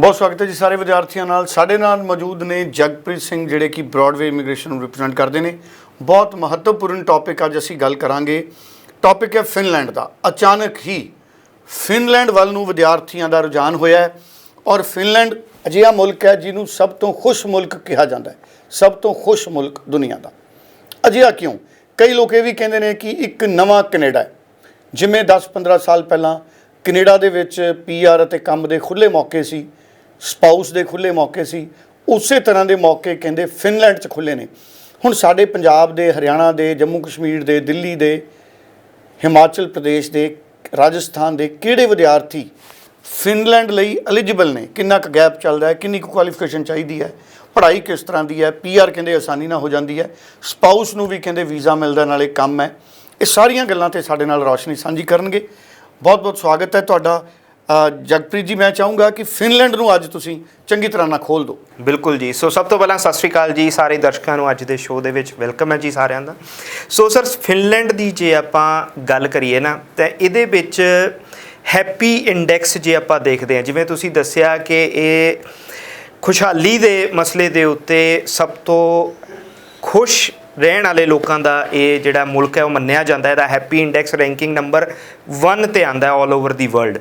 ਬਹੁਤ ਸਵਾਗਤ ਹੈ ਜੀ ਸਾਰੇ ਵਿਦਿਆਰਥੀਆਂ ਨਾਲ। ਸਾਡੇ ਨਾਲ ਮੌਜੂਦ ਨੇ ਜਗਪ੍ਰੀਤ ਸਿੰਘ, ਜਿਹੜੇ ਕਿ ਬ੍ਰੌਡਵੇ ਇਮੀਗ੍ਰੇਸ਼ਨ ਨੂੰ ਰਿਪਰੈਜ਼ੈਂਟ ਕਰਦੇ ਨੇ। ਬਹੁਤ ਮਹੱਤਵਪੂਰਨ ਟੌਪਿਕ ਅੱਜ ਅਸੀਂ ਗੱਲ ਕਰਾਂਗੇ। ਟੌਪਿਕ ਹੈ ਫਿਨਲੈਂਡ ਦਾ। ਅਚਾਨਕ ਹੀ ਫਿਨਲੈਂਡ ਵੱਲ ਨੂੰ ਵਿਦਿਆਰਥੀਆਂ ਦਾ ਰੁਝਾਨ ਹੋਇਆ ਹੈ ਔਰ ਫਿਨਲੈਂਡ ਅਜਿਹਾ ਮੁਲਕ ਹੈ ਜਿਹਨੂੰ ਸਭ ਤੋਂ ਖੁਸ਼ ਮੁਲਕ ਕਿਹਾ ਜਾਂਦਾ ਹੈ। ਸਭ ਤੋਂ ਖੁਸ਼ ਮੁਲਕ ਦੁਨੀਆ ਦਾ। ਅਜਿਹਾ ਕਿਉਂ? ਕਈ ਲੋਕ ਇਹ ਵੀ ਕਹਿੰਦੇ ਨੇ ਕਿ ਇੱਕ ਨਵਾਂ ਕੈਨੇਡਾ ਹੈ। ਜਿਵੇਂ 10-15 ਸਾਲ ਪਹਿਲਾਂ ਕੈਨੇਡਾ ਦੇ ਵਿੱਚ ਪੀਆਰ ਅਤੇ ਕੰਮ ਦੇ ਖੁੱਲੇ ਮੌਕੇ ਸੀ। ਸਪਾਊਸ ਦੇ ਖੁੱਲੇ ਮੌਕੇ ਸੀ। ਉਸੇ ਤਰ੍ਹਾਂ ਦੇ ਮੌਕੇ ਕਹਿੰਦੇ ਫਿਨਲੈਂਡ 'ਚ ਖੁੱਲੇ ਨੇ। ਹੁਣ ਸਾਡੇ ਪੰਜਾਬ ਦੇ, ਹਰਿਆਣਾ ਦੇ, ਜੰਮੂ ਕਸ਼ਮੀਰ ਦੇ, ਦਿੱਲੀ ਦੇ, ਹਿਮਾਚਲ ਪ੍ਰਦੇਸ਼ ਦੇ, ਰਾਜਸਥਾਨ ਦੇ ਕਿਹੜੇ ਵਿਦਿਆਰਥੀ ਫਿਨਲੈਂਡ ਲਈ ਐਲੀਜੀਬਲ ਨੇ? ਕਿੰਨਾ ਕੁ ਗੈਪ ਚੱਲਦਾ ਹੈ? ਕਿੰਨੀ ਕੁ ਕੁਆਲੀਫਿਕੇਸ਼ਨ ਚਾਹੀਦੀ ਹੈ? ਪੜ੍ਹਾਈ ਕਿਸ ਤਰ੍ਹਾਂ ਦੀ ਹੈ? ਪੀਆਰ ਕਹਿੰਦੇ ਆਸਾਨੀ ਨਾਲ ਹੋ ਜਾਂਦੀ ਹੈ। ਸਪਾਊਸ ਨੂੰ ਵੀ ਕਹਿੰਦੇ ਵੀਜ਼ਾ ਮਿਲਦਾ ਨਾਲੇ ਕੰਮ ਹੈ। ਇਹ ਸਾਰੀਆਂ ਗੱਲਾਂ ਤੇ ਸਾਡੇ ਨਾਲ ਰੌਸ਼ਨੀ ਸਾਂਝੀ ਕਰਨਗੇ। ਬਹੁਤ ਬਹੁਤ ਸਵਾਗਤ ਹੈ ਤੁਹਾਡਾ। ਜਗਪ੍ਰੀਤ ਜੀ, ਮੈਂ ਚਾਹੂੰਗਾ ਕਿ ਫਿਨਲੈਂਡ ਨੂੰ ਅੱਜ ਤੁਸੀਂ ਚੰਗੀ ਤਰ੍ਹਾਂ ਨਾਲ ਖੋਲ ਦਿਓ। ਬਿਲਕੁਲ ਜੀ। ਸੋ ਸਭ ਤੋਂ ਪਹਿਲਾਂ ਸਤਿ ਸ਼੍ਰੀ ਅਕਾਲ ਜੀ ਸਾਰੇ ਦਰਸ਼ਕਾਂ ਨੂੰ ਅੱਜ ਦੇ ਸ਼ੋਅ ਦੇ ਵਿੱਚ। ਵੈਲਕਮ ਹੈ ਜੀ ਸਾਰਿਆਂ ਦਾ। ਸੋ ਸਰ, ਫਿਨਲੈਂਡ ਦੀ ਜੇ ਆਪਾਂ ਗੱਲ ਕਰੀਏ ਨਾ, ਤਾਂ ਇਹਦੇ ਵਿੱਚ ਹੈਪੀ ਇੰਡੈਕਸ ਜੇ ਆਪਾਂ ਦੇਖਦੇ ਹਾਂ, ਜਿਵੇਂ ਤੁਸੀਂ ਦੱਸਿਆ ਕਿ ਇਹ ਖੁਸ਼ਹਾਲੀ ਦੇ ਮਸਲੇ ਦੇ ਉੱਤੇ ਸਭ ਤੋਂ ਖੁਸ਼ ਰਹਿਣ ਵਾਲੇ ਲੋਕਾਂ ਦਾ ਇਹ ਜਿਹੜਾ ਮੁਲਕ ਹੈ, ਉਹ ਮੰਨਿਆ ਜਾਂਦਾ ਹੈ। ਇਹਦਾ happy index ranking number one ਤੇ ਆਂਦਾ ਆਲ ਓਵਰ ਦੀ ਵਰਲਡ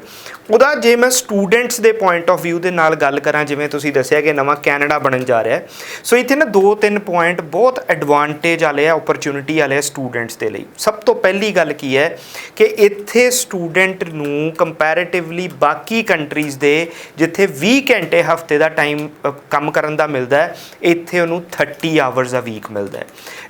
ਉਹਦਾ ਜੇ ਮੈਂ ਸਟੂਡੈਂਟਸ ਦੇ ਪੁਆਇੰਟ ਆਫ View ਦੇ ਨਾਲ ਗੱਲ ਕਰਾਂ, ਜਿਵੇਂ ਤੁਸੀਂ ਦੱਸਿਆ ਕਿ ਨਵਾਂ ਕੈਨੇਡਾ ਬਣਨ ਜਾ ਰਿਹਾ ਸੋ ਇੱਥੇ ਨਾ ਦੋ ਤਿੰਨ ਪੁਆਇੰਟ ਬਹੁਤ ਐਡਵਾਂਟੇਜ ਵਾਲੇ ਆ ਓਪਰਚੁਨਿਟੀ ਵਾਲੇ ਆ ਸਟੂਡੈਂਟਸ ਦੇ ਲਈ। ਸਭ ਤੋਂ ਪਹਿਲੀ ਗੱਲ ਕੀ ਹੈ ਕਿ ਇੱਥੇ ਸਟੂਡੈਂਟ ਨੂੰ ਕੰਪੈਰੀਟਿਵਲੀ ਬਾਕੀ ਕੰਟਰੀਜ਼ ਦੇ ਜਿੱਥੇ 20 ਘੰਟੇ ਹਫ਼ਤੇ ਦਾ ਟਾਈਮ ਕੰਮ ਕਰਨ ਦਾ ਮਿਲਦਾ ਹੈ, ਇੱਥੇ ਉਹਨੂੰ 30 ਆਵਰਸ ਆ ਵੀਕ ਮਿਲਦਾ ਹੈ।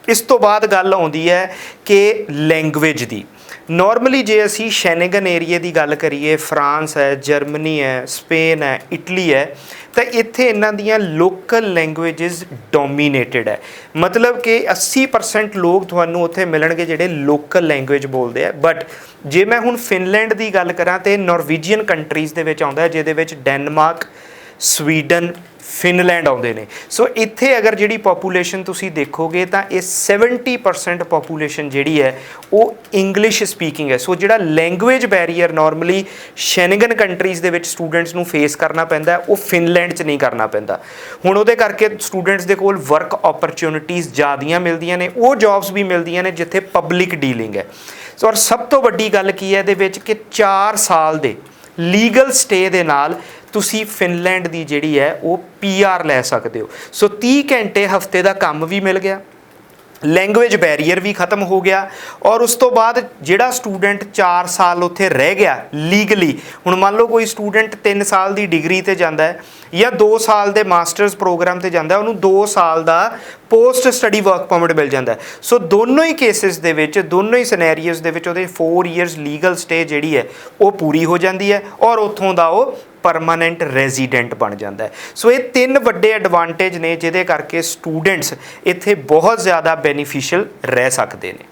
ਇਸ ਤੋਂ ਬਾਅਦ ਗੱਲ ਆਉਂਦੀ ਹੈ ਕਿ ਲੈਂਗੁਏਜ ਦੀ। ਨਾਰਮਲੀ ਜੇ ਅਸੀਂ ਸ਼ੈਨੇਗਨ ਏਰੀਆ ਦੀ ਗੱਲ ਕਰੀਏ ਫਰਾਂਸ ਹੈ ਜਰਮਨੀ ਹੈ ਸਪੇਨ ਹੈ ਇਟਲੀ ਹੈ, ਤਾਂ ਇੱਥੇ ਇਹਨਾਂ ਦੀਆਂ ਲੋਕਲ ਲੈਂਗੁਏਜਸ ਡੋਮੀਨੇਟਡ ਹੈ। ਮਤਲਬ ਕਿ 80% ਲੋਕ ਤੁਹਾਨੂੰ ਉੱਥੇ ਮਿਲਣਗੇ ਜਿਹੜੇ ਲੋਕਲ ਲੈਂਗੁਏਜ ਬੋਲਦੇ ਆ। ਬਟ ਜੇ ਮੈਂ ਹੁਣ ਫਿਨਲੈਂਡ ਦੀ ਗੱਲ ਕਰਾਂ, ਤੇ ਨਾਰਵੀਜੀਅਨ ਕੰਟਰੀਜ਼ ਦੇ ਵਿੱਚ ਆਉਂਦਾ ਜਿਹਦੇ ਵਿੱਚ ਡੈਨਮਾਰਕ ਸਵੀਡਨ, ਫਿਨਲੈਂਡ ਆਉਂਦੇ ਨੇ। ਸੋ ਇੱਥੇ ਅਗਰ ਜਿਹੜੀ ਪੋਪੂਲੇਸ਼ਨ ਤੁਸੀਂ ਦੇਖੋਗੇ ਤਾਂ ਇਹ 70% ਪੋਪੂਲੇਸ਼ਨ ਜਿਹੜੀ ਹੈ, ਉਹ ਇੰਗਲਿਸ਼ ਸਪੀਕਿੰਗ ਹੈ। ਸੋ ਜਿਹੜਾ language barrier normally Schengen countries ਦੇ ਵਿੱਚ ਸਟੂਡੈਂਟਸ ਨੂੰ ਫੇਸ ਕਰਨਾ ਪੈਂਦਾ ਉਹ ਫਿਨਲੈਂਡ 'ਚ ਨਹੀਂ ਕਰਨਾ ਪੈਂਦਾ। ਹੁਣ ਉਹਦੇ ਕਰਕੇ ਸਟੂਡੈਂਟਸ ਦੇ ਕੋਲ ਵਰਕ ਓਪਰਚ्युनिटीज ਜ਼ਿਆਦੀਆਂ ਮਿਲਦੀਆਂ ਨੇ, ਉਹ ਜੌਬਸ ਵੀ ਮਿਲਦੀਆਂ ਨੇ ਜਿੱਥੇ ਪਬਲਿਕ ਡੀਲਿੰਗ ਹੈ। ਸੋ ਔਰ ਸਭ ਤੋਂ ਵੱਡੀ ਗੱਲ ਕੀ ਹੈ ਇਹਦੇ ਵਿੱਚ ਕਿ 4 ਸਾਲ ਦੇ ਲੀਗਲ ਸਟੇ ਦੇ ਨਾਲ ਤੁਸੀਂ ਫਿਨਲੈਂਡ ਦੀ ਜਿਹੜੀ ਹੈ, ਉਹ ਪੀਆਰ ਲੈ ਸਕਦੇ ਹੋ। ਸੋ 30 ਘੰਟੇ ਹਫ਼ਤੇ ਦਾ ਕੰਮ ਵੀ ਮਿਲ ਗਿਆ ਲੈਂਗੁਏਜ ਬੈਰੀਅਰ ਵੀ ਖਤਮ ਹੋ ਗਿਆ, ਔਰ ਉਸ ਤੋਂ ਬਾਅਦ ਜਿਹੜਾ ਸਟੂਡੈਂਟ 4 ਸਾਲ ਉੱਥੇ ਰਹਿ ਗਿਆ ਲੀਗਲੀ ਹੁਣ ਮੰਨ ਲਓ ਕੋਈ ਸਟੂਡੈਂਟ 3 ਸਾਲ ਦੀ ਡਿਗਰੀ ਤੇ ਜਾਂਦਾ ਹੈ, ਜਾਂ 2 ਸਾਲ ਦੇ ਮਾਸਟਰਸ ਪ੍ਰੋਗਰਾਮ ਤੇ ਜਾਂਦਾ ਉਹਨੂੰ 2 ਸਾਲ ਦਾ ਪੋਸਟ ਸਟੱਡੀ ਵਰਕ ਪਰਮਿਟ ਮਿਲ ਜਾਂਦਾ ਸੋ ਦੋਨੋਂ ਹੀ ਕੇਸਿਸ ਦੇ ਵਿੱਚ, ਦੋਨੋਂ ਹੀ ਸਿਨੈਰੀਓਜ਼ ਦੇ ਵਿੱਚ ਉਹਦੇ 4 ਇਅਰਸ ਲੀਗਲ ਸਟੇ ਜਿਹੜੀ ਹੈ, ਉਹ ਪੂਰੀ ਹੋ ਜਾਂਦੀ ਹੈ, ਔਰ ਉੱਥੋਂ ਦਾ ਉਹ ਪਰਮਾਨੈਂਟ ਰੈਜ਼ੀਡੈਂਟ ਬਣ ਜਾਂਦਾ ਹੈ। ਸੋ ਇਹ ਤਿੰਨ ਵੱਡੇ ਐਡਵਾਂਟੇਜ ਨੇ ਜਿਹਦੇ ਕਰਕੇ ਸਟੂਡੈਂਟਸ ਇੱਥੇ ਬਹੁਤ ਜ਼ਿਆਦਾ ਬੈਨੀਫੀਸ਼ੀਅਲ ਰਹਿ ਸਕਦੇ ਨੇ।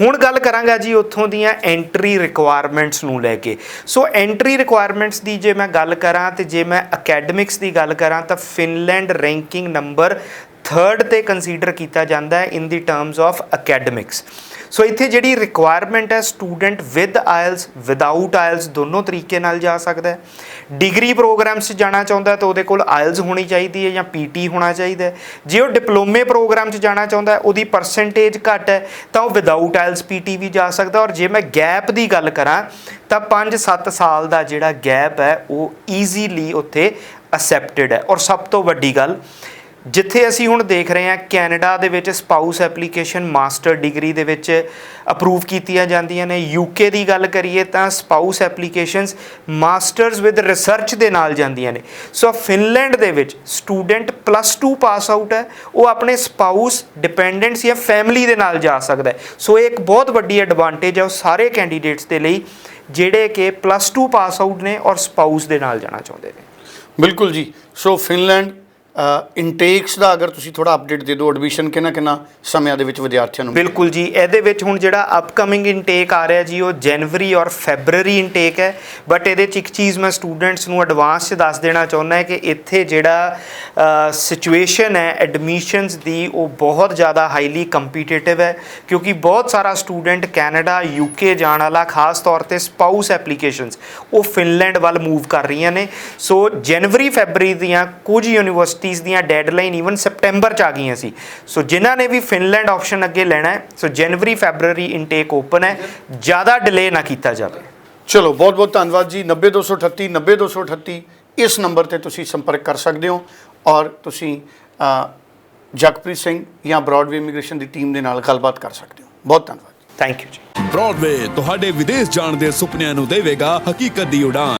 ਹੁਣ ਗੱਲ ਕਰਾਂਗਾ ਜੀ ਉੱਥੋਂ ਦੀਆਂ ਐਂਟਰੀ ਰਿਕੁਆਇਰਮੈਂਟਸ ਨੂੰ ਲੈ ਕੇ। ਸੋ ਐਂਟਰੀ ਰਿਕੁਆਇਰਮੈਂਟਸ ਦੀ ਜੇ ਮੈਂ ਗੱਲ ਕਰਾਂ ਤੇ ਜੇ ਮੈਂ ਅਕੈਡਮਿਕਸ ਦੀ ਗੱਲ ਕਰਾਂ ਤਾਂ ਫਿਨਲੈਂਡ ਰੈਂਕਿੰਗ ਨੰਬਰ ਥਰਡ ਤੇ ਕੰਸੀਡਰ ਕੀਤਾ ਜਾਂਦਾ ਹੈ in the terms of academics so ਇੱਥੇ ਜਿਹੜੀ ਰਿਕੁਆਇਰਮੈਂਟ ਹੈ student with IELTS without IELTS ਦੋਨੋਂ ਤਰੀਕੇ ਨਾਲ ਜਾ ਸਕਦਾ ਹੈ। ਡਿਗਰੀ ਪ੍ਰੋਗਰਾਮਸ 'ਚ ਜਾਣਾ ਚਾਹੁੰਦਾ ਤਾਂ ਉਹਦੇ ਕੋਲ ਆਇਲਸ ਹੋਣੀ ਚਾਹੀਦੀ ਹੈ ਜਾਂ ਪੀਟੀ ਹੋਣਾ ਚਾਹੀਦਾ ਹੈ। ਜੇ ਉਹ ਡਿਪਲੋਮੇ ਪ੍ਰੋਗਰਾਮ 'ਚ ਜਾਣਾ ਚਾਹੁੰਦਾ ਉਹਦੀ ਪਰਸੈਂਟੇਜ ਘੱਟ ਹੈ, ਤਾਂ ਉਹ ਵਿਦਆਊਟ ਆਇਲਸ ਪੀਟੀ ਵੀ ਜਾ ਸਕਦਾ ਔਰ ਜੇ ਮੈਂ ਗੈਪ ਦੀ ਗੱਲ ਕਰਾਂ, ਤਾਂ 5-7 ਸਾਲ ਦਾ ਜਿਹੜਾ ਗੈਪ ਹੈ, ਉਹ ਈਜ਼ੀਲੀ ਉੱਥੇ ਅਸੈਪਟਡ ਹੈ। ਔਰ ਸਭ ਤੋਂ ਵੱਡੀ ਗੱਲ ਜਿੱਥੇ ਅਸੀਂ ਹੁਣ ਦੇਖ ਰਹੇ ਹਾਂ ਕੈਨੇਡਾ ਦੇ ਵਿੱਚ ਸਪਾਊਸ ਐਪਲੀਕੇਸ਼ਨ ਮਾਸਟਰ ਡਿਗਰੀ ਦੇ ਵਿੱਚ ਅਪਰੂਵ ਕੀਤੀਆਂ ਜਾਂਦੀਆਂ ਨੇ। ਯੂਕੇ ਦੀ ਗੱਲ ਕਰੀਏ ਤਾਂ spouse applications masters with research ਦੇ ਨਾਲ ਜਾਂਦੀਆਂ ਨੇ। ਸੋ ਫਿਨਲੈਂਡ ਦੇ ਵਿੱਚ ਸਟੂਡੈਂਟ ਪਲੱਸ 2 ਪਾਸ ਆਊਟ ਹੈ। ਉਹ ਆਪਣੇ ਸਪਾਊਸ ਡਿਪੈਂਡੈਂਟਸ ਜਾਂ ਫੈਮਿਲੀ ਦੇ ਨਾਲ ਜਾ ਸਕਦਾ ਹੈ। ਸੋ ਇਹ ਇੱਕ ਬਹੁਤ ਵੱਡੀ ਐਡਵਾਂਟੇਜ ਹੈ ਉਹ ਸਾਰੇ ਕੈਂਡੀਡੇਟਸ ਦੇ ਲਈ ਜਿਹੜੇ ਕਿ ਪਲੱਸ 2 ਪਾਸ ਆਊਟ ਨੇ ਔਰ ਸਪਾਊਸ ਦੇ ਨਾਲ ਜਾਣਾ ਚਾਹੁੰਦੇ ਨੇ। ਬਿਲਕੁਲ ਜੀ। ਸੋ ਫਿਨਲੈਂਡ ਇਨਟੇਕਸ ਦਾ ਅਗਰ ਤੁਸੀਂ ਥੋੜਾ ਅਪਡੇਟ ਦੇ ਦਿਓ ਐਡਮਿਸ਼ਨ ਕਿੰਨਾ ਕਿੰਨਾ ਸਮਿਆਂ ਦੇ ਵਿੱਚ ਵਿਦਿਆਰਥੀਆਂ ਨੂੰ ਬਿਲਕੁਲ ਜੀ, ਇਹਦੇ ਵਿੱਚ ਹੁਣ ਜਿਹੜਾ ਅਪਕਮਿੰਗ ਇਨਟੇਕ ਆ ਰਿਹਾ ਜੀ, ਉਹ ਜਨਵਰੀ ਔਰ ਫੈਬਰੂਰੀ ਇਨਟੇਕ ਹੈ। ਬਟ ਇਹਦੇ ਚ ਇੱਕ ਚੀਜ਼ ਮੈਂ ਸਟੂਡੈਂਟਸ ਨੂੰ ਐਡਵਾਂਸ ਚ ਦੱਸ ਦੇਣਾ ਚਾਹੁੰਦਾ ਹੈ ਕਿ ਇੱਥੇ ਜਿਹੜਾ ਸਿਚੁਏਸ਼ਨ ਹੈ ਐਡਮਿਸ਼ਨਸ ਦੀ, ਉਹ ਬਹੁਤ ਜ਼ਿਆਦਾ ਹਾਈਲੀ ਕੰਪੀਟੀਟਿਵ ਹੈ। ਕਿਉਂਕਿ ਬਹੁਤ ਸਾਰਾ ਸਟੂਡੈਂਟ ਕੈਨੇਡਾ ਯੂਕੇ ਜਾਣ ਵਾਲਾ, ਖਾਸ ਤੌਰ ਤੇ ਸਪਾਊਸ ਐਪਲੀਕੇਸ਼ਨਸ ਉਹ ਫਿਨਲੈਂਡ ਵੱਲ ਮੂਵ ਕਰ ਰਹੀਆਂ ਨੇ। ਸੋ ਜਨਵਰੀ ਫੈਬਰੂਰੀ ਦੀਆਂ ਕੁਝ ਯੂਨੀਵਰਸਿਟੀ ਯੂਨੀਵਰਸਿਟੀਆਂ ਦੀਆਂ ਡੈਡਲਾਈਨ ਈਵਨ ਸਪਟੈਂਬਰ ਚ ਆ ਗਈਆਂ ਸੀ। ਸੋ ਜਿਨ੍ਹਾਂ ਨੇ ਵੀ ਫਿਨਲੈਂਡ ਆਪਸ਼ਨ ਅੱਗੇ ਲੈਣਾ ਹੈ so January February intake open ਹੈ ਜ਼ਿਆਦਾ ਡਿਲੇ ਨਾ ਕੀਤਾ ਜਾਵੇ। ਚਲੋ ਬਹੁਤ ਬਹੁਤ ਧੰਨਵਾਦ ਜੀ। 90238 90238 ਇਸ ਨੰਬਰ ਤੇ ਤੁਸੀਂ ਸੰਪਰਕ ਕਰ ਸਕਦੇ ਹੋ ਔਰ ਤੁਸੀਂ ਅ, ਜਗਪ੍ਰੀਤ ਸਿੰਘ ਜਾਂ ਬ੍ਰੌਡਵੇ ਇਮੀਗ੍ਰੇਸ਼ਨ ਦੀ ਟੀਮ ਦੇ ਨਾਲ ਗੱਲਬਾਤ ਕਰ ਸਕਦੇ ਹੋ। ਬਹੁਤ ਧੰਨਵਾਦ ਥੈਂਕ ਯੂ ਜੀ। ਬ੍ਰੌਡਵੇ ਤੁਹਾਡੇ ਵਿਦੇਸ਼ ਜਾਣ ਦੇ ਸੁਪਨਿਆਂ ਨੂੰ ਦੇਵੇਗਾ ਹਕੀਕਤ ਦੀ ਉਡਾਨ।